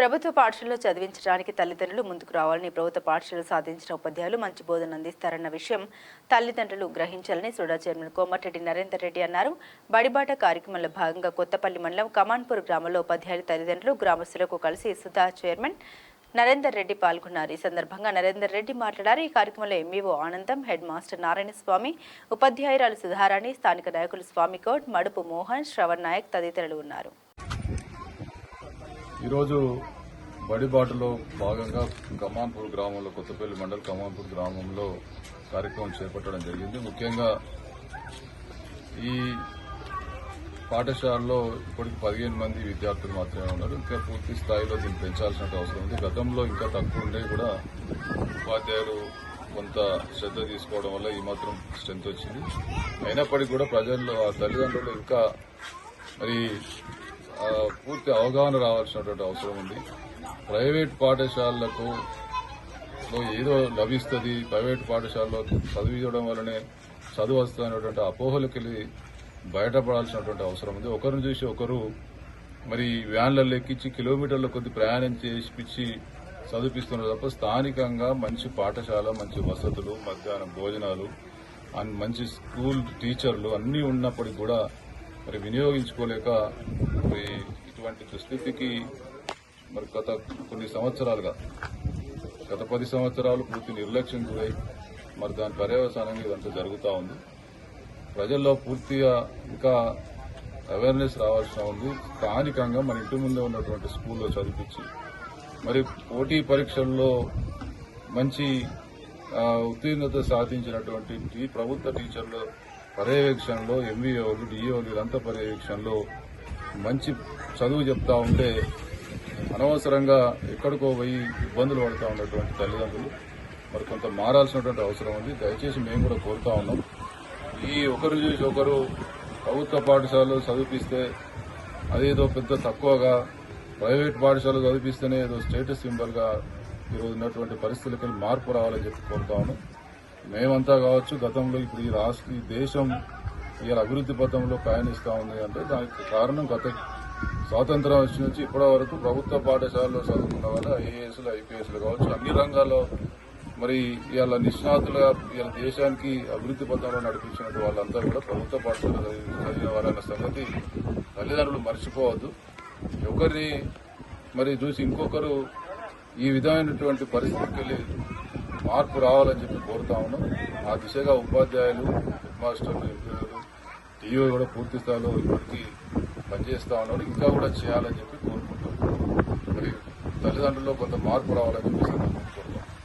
ప్రభుత్వ పాఠశాలలో చదివించడానికి తల్లిదండ్రులు ముందుకు రావాలని ప్రభుత్వ పాఠశాలలు సాధించిన ఉపాధ్యాయులు మంచి బోధన అందిస్తారన్న విషయం తల్లిదండ్రులు గ్రహించాలని సుడా చైర్మన్ కోమటిరెడ్డి నరేందర్ రెడ్డి అన్నారు. బడిబాట కార్యక్రమంలో భాగంగా కొత్తపల్లి మండలం కమాన్పూర్ గ్రామంలో ఉపాధ్యాయులు తల్లిదండ్రులు గ్రామస్తులకు కలిసి సుధా చైర్మన్ నరేందర్ రెడ్డి పాల్గొన్నారు. ఈ సందర్భంగా నరేందర్ రెడ్డి మాట్లాడారు. ఈ కార్యక్రమంలో ఎంఈఓ ఆనందం హెడ్ మాస్టర్ నారాయణ స్వామి ఉపాధ్యాయురాలు సుధారాణి స్థానిక నాయకులు స్వామికోట్ మడుపు మోహన్ శ్రవణ్ నాయక్ తదితరులు ఉన్నారు. ఈరోజు బడిబాటలో భాగంగా కమాన్పూర్ గ్రామంలో కొత్తపల్లి మండల్ కమాన్పూర్ గ్రామంలో కార్యక్రమం చేపట్టడం జరిగింది. ముఖ్యంగా ఈ పాఠశాలలో ఇప్పటికి పదిహేను మంది విద్యార్థులు మాత్రమే ఉన్నారు. ఇంకా పూర్తి స్థాయిలో దీన్ని పెంచాల్సిన అవసరం ఉంది. గతంలో ఇంకా తక్కువ ఉండే కూడా ఉపాధ్యాయులు కొంత శ్రద్ధ తీసుకోవడం వల్ల ఈ మాత్రం స్ట్రెంత్ వచ్చింది. అయినప్పటికీ కూడా ప్రజల్లో ఆ తల్లిదండ్రులు ఇంకా మరి పూర్తి అవగాహన రావాల్సినటువంటి అవసరం ఉంది. ప్రైవేట్ పాఠశాలలకు ఏదో లభిస్తుంది. ప్రైవేట్ పాఠశాలలో చదివించడం వల్లనే చదువు వస్తుంది అపోహలకు అపోహలకి వెళ్ళి బయటపడాల్సినటువంటి అవసరం ఉంది. ఒకరిని చూసి ఒకరు మరి వ్యాన్లలో ఎక్కించి కిలోమీటర్ల కొద్ది ప్రయాణం చేసిపించి చదివిస్తున్నారు తప్ప స్థానికంగా మంచి పాఠశాల మంచి వసతులు మధ్యాహ్నం భోజనాలు అండ్ మంచి స్కూల్ టీచర్లు అన్నీ ఉన్నప్పటికీ కూడా మరి వినియోగించుకోలేక మరి ఇటువంటి దుస్థితికి మరి గత కొన్ని సంవత్సరాలుగా గత పది సంవత్సరాలు పూర్తి నిర్లక్ష్యం గురై మరి దాని పర్యవసానంగా ఇదంతా జరుగుతూ ఉంది. ప్రజల్లో పూర్తిగా ఇంకా అవేర్నెస్ రావాల్సిన ఉంది. స్థానికంగా మన ఇంటి ముందే ఉన్నటువంటి స్కూల్లో చదివించి మరి పోటీ పరీక్షల్లో మంచి ఉత్తీర్ణత సాధించినటువంటి ప్రభుత్వ టీచర్ల పర్యవేక్షణలో ఎంవీఓలు డిఈఓలు వీరంతా పర్యవేక్షణలో మంచి చదువు చెప్తా ఉంటే అనవసరంగా ఎక్కడికో పోయి ఇబ్బందులు పడుతూ ఉన్నటువంటి తల్లిదండ్రులు మరి కొంత మారాల్సినటువంటి అవసరం ఉంది. దయచేసి మేము కూడా కోరుతా ఉన్నాం. ఈ ఒకరు చూసి ఒకరు ప్రభుత్వ పాఠశాలలు చదివిపిస్తే అదేదో పెద్ద తక్కువగా ప్రైవేట్ పాఠశాలలు చదివిస్తేనే ఏదో స్టేటస్ సింబల్గా ఈరోజు ఉన్నటువంటి పరిస్థితులకి మార్పు రావాలని చెప్పి కోరుతా ఉన్నాం. మేమంతా కావచ్చు గతంలో ఇప్పుడు ఈ రాష్ట్ర దేశం ఇలా అభివృద్ధి పథంలో ప్రయాణిస్తూ ఉంది అంటే దానికి కారణం గత. స్వాతంత్రం వచ్చి నుంచి ఇప్పటి వరకు ప్రభుత్వ పాఠశాలలో చదువుకున్న వాళ్ళు ఐఏఎస్లు ఐపీఎస్లు కావచ్చు అన్ని రంగాల్లో మరి ఇవాళ నిష్ణాతులుగా ఇవాళ దేశానికి అభివృద్ధి పథంలో నడిపించినట్టు వాళ్ళందరూ కూడా ప్రభుత్వ పాఠశాల చదివిన వారన్న సంగతి తల్లిదండ్రులు మర్చిపోవద్దు. ఒకరిని మరి చూసి ఇంకొకరు ఈ విధమైనటువంటి పరిస్థితికి వెళ్ళి మార్పు రావాలని చెప్పి కోరుతా ఉన్నాం. ఆ దిశగా ఉపాధ్యాయులు హెడ్ మాస్టర్లు ఎంపీలు టీవీ కూడా పూర్తి స్థాయిలో ఇప్పటికీ పనిచేస్తా ఉన్నారు ఇంకా కూడా చేయాలని చెప్పి కోరుకుంటున్నాం. మరి తల్లిదండ్రుల్లో కొంత మార్పు రావాలని చెప్పేసి